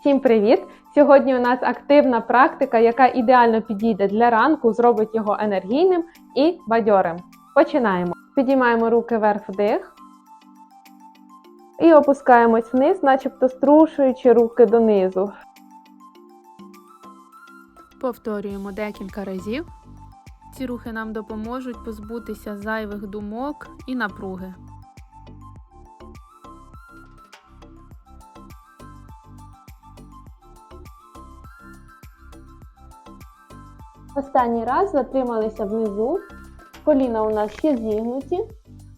Всім привіт! Сьогодні у нас активна практика, яка ідеально підійде для ранку, зробить його енергійним і бадьорим. Починаємо. Підіймаємо руки вверх вдих. І опускаємось вниз, начебто струшуючи руки донизу. Повторюємо декілька разів. Ці рухи нам допоможуть позбутися зайвих думок і напруги. Останній раз затрималися внизу. Коліна у нас ще зігнуті.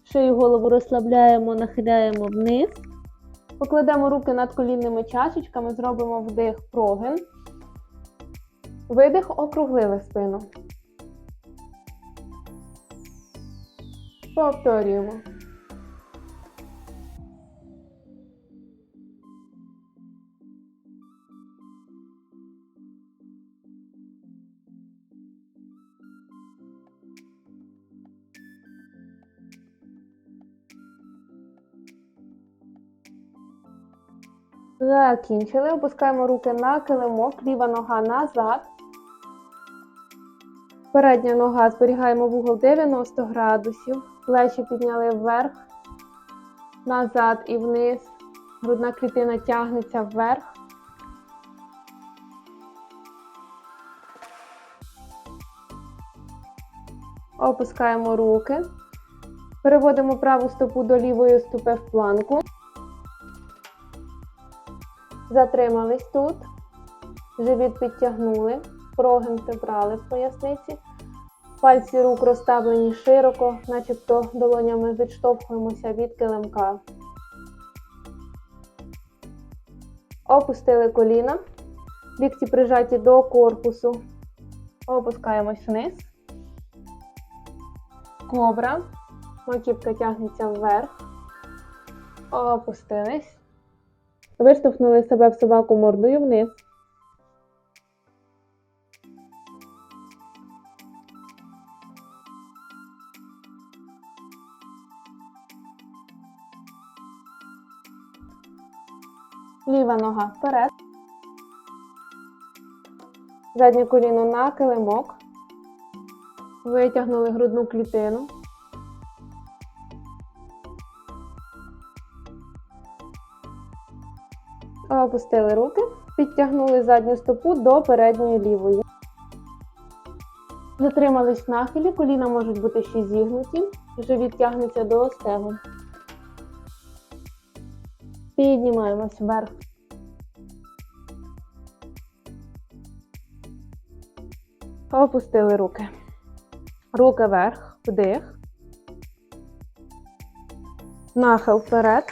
Шию голову розслабляємо, нахиляємо вниз. Покладемо руки над колінними чашечками, зробимо вдих прогин. Видих округлили спину. Повторюємо. Закінчили. Опускаємо руки на килимок, ліва нога назад. Передня нога зберігаємо вугол 90 градусів. Плечі підняли вверх, назад і вниз. Грудна клітина тягнеться вверх. Опускаємо руки. Переводимо праву стопу до лівої стопи в планку. Затримались тут. Живіт підтягнули. Прогин прибрали в поясниці. Пальці рук розставлені широко, начебто долонями відштовхуємося від килимка. Опустили коліна. Лікті прижаті до корпусу. Опускаємось вниз. Кобра. Маківка тягнеться вверх. Опустились. Виштовхнули себе в собаку мордою вниз. Ліва нога вперед. Заднє коліно на килимок. Витягнули грудну клітину. Опустили руки, підтягнули задню стопу до передньої лівої. Затримались нахилі, коліна можуть бути ще зігнуті, живіт тягнеться до стегу. Піднімаємось вверх. Опустили руки. Руки вверх, вдих. Нахил вперед.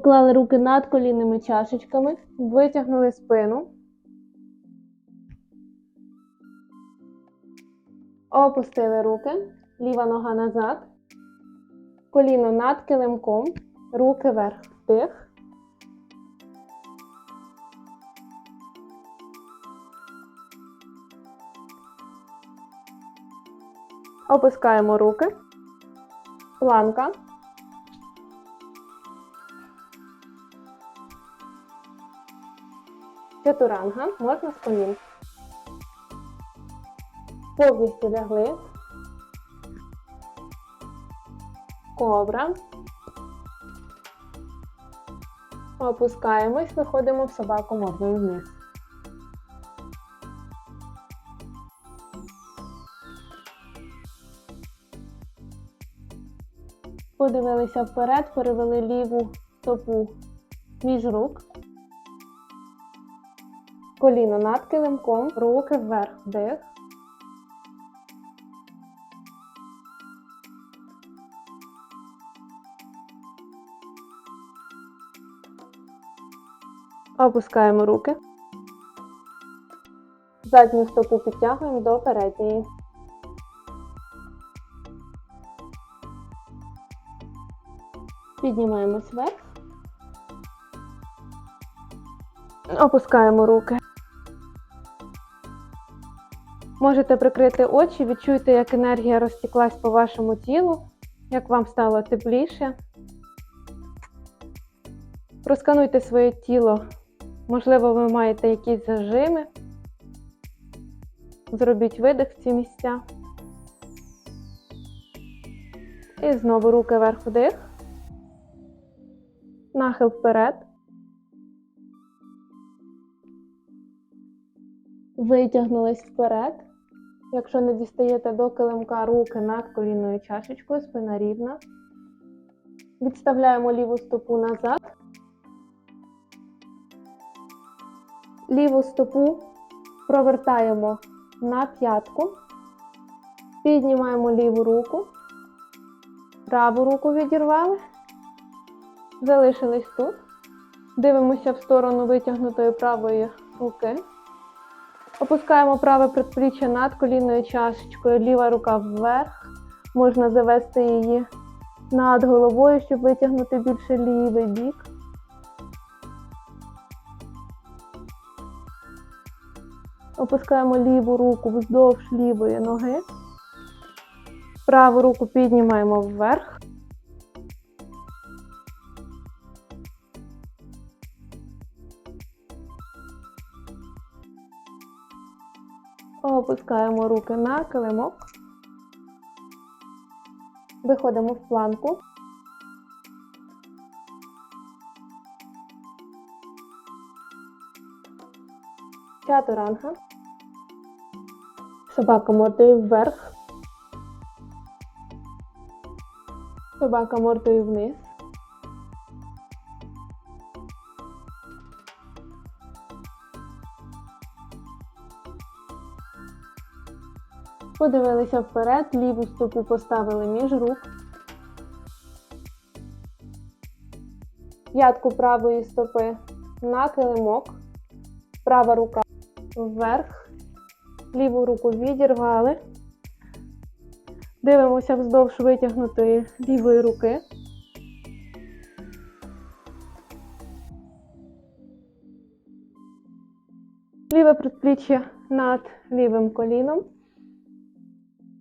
Поклали руки над колінними чашечками, витягнули спину. Опустили руки, ліва нога назад, коліно над килимком, руки вверх, вдих. Опускаємо руки, планка. Чатуранга, можна з колін. Повністю лягли. Кобра. Опускаємось, виходимо в собаку мордою вниз. Подивилися вперед, перевели ліву стопу між рук. Коліно над килимком, руки вверх, вдих. Опускаємо руки. Задню стопу підтягуємо до передньої. Піднімаємось вверх. Опускаємо руки. Можете прикрити очі, відчуйте, як енергія розтіклась по вашому тілу. як вам стало тепліше. Проскануйте своє тіло. Можливо, ви маєте якісь зажими. Зробіть видих в ці місця. І знову руки вверх вдих. Нахил вперед. Витягнулись вперед. Якщо не дістаєте до килимка руки над колінною чашечкою, спина рівна. Відставляємо ліву стопу назад. Ліву стопу провертаємо на п'ятку. Піднімаємо ліву руку. Праву руку відірвали. Залишились тут. Дивимося в сторону витягнутої правої руки. Опускаємо праве предпліччя над колінною чашечкою, ліва рука вверх. Можна завести її над головою, щоб витягнути більше лівий бік. Опускаємо ліву руку вздовж лівої ноги. Праву руку піднімаємо вверх. Опускаємо руки на килимок. Виходимо в планку. Чатуранга. Собака мордою вверх. Собака мордою вниз. Подивилися вперед, ліву стопу поставили між рук. П'ятку правої стопи на килимок. Права рука вверх. Ліву руку відірвали. Дивимося вздовж витягнутої лівої руки. Ліве предпліччя над лівим коліном.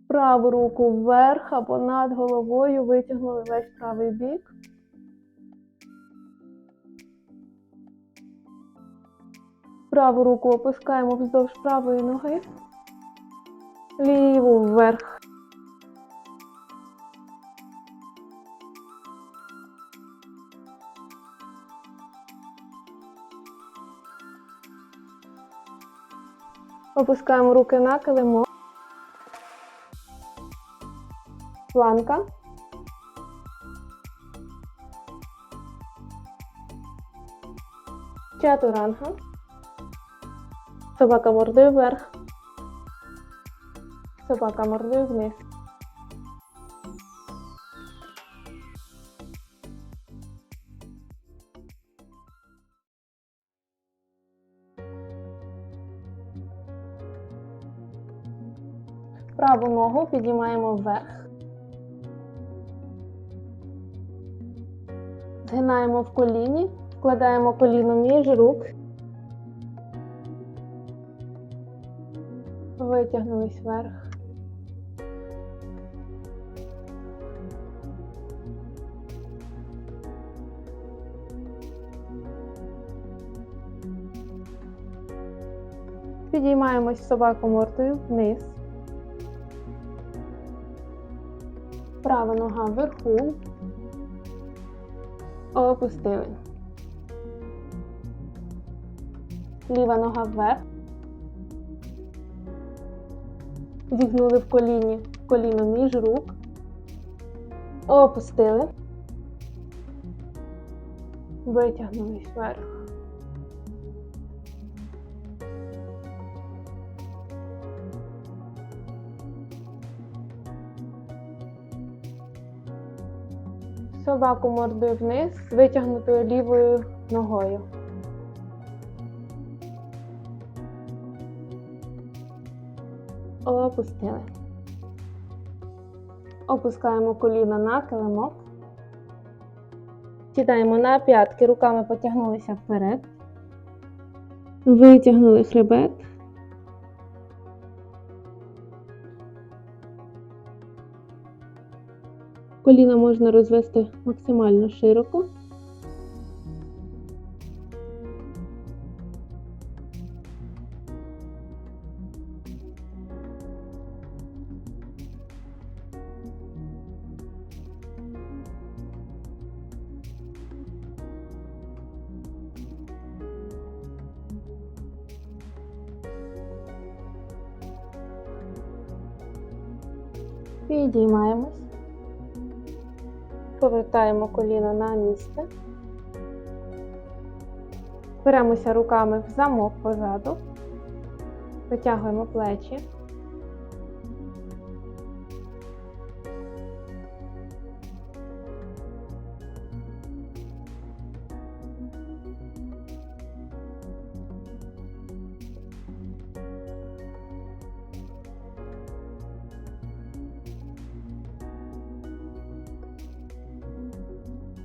Праву руку вверх або над головою витягнули весь правий бік. Праву руку опускаємо вздовж правої ноги. Ліву вверх. Опускаємо руки на килимок. Планка. Чатуранга. Собака мордою вверх. Собака мордою вниз. Праву ногу підіймаємо вверх. Згинаємо в коліні, вкладаємо коліно між рук. Витягнулись вверх. Підіймаємось собаку мордою вниз. Права нога вверху. Опустили. Ліва нога вверх. Зігнули в коліні коліно між рук. Опустили. Витягнулись вверх. Собаку мордою вниз з витягнутою лівою ногою. Опустили. Опускаємо коліна на килимок. Сідаємо на п'ятки, руками потягнулися вперед. Витягнули хребет. Коліна можна розвести максимально широко. Підіймаємось. Повертаємо коліно на місце. Беремося руками в замок позаду. Витягуємо плечі.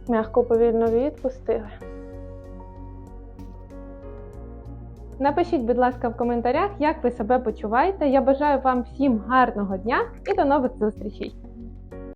Мягко повільно відпустили. Напишіть, будь ласка, в коментарях, як ви себе почуваєте. Я бажаю вам всім гарного дня і до нових зустрічей!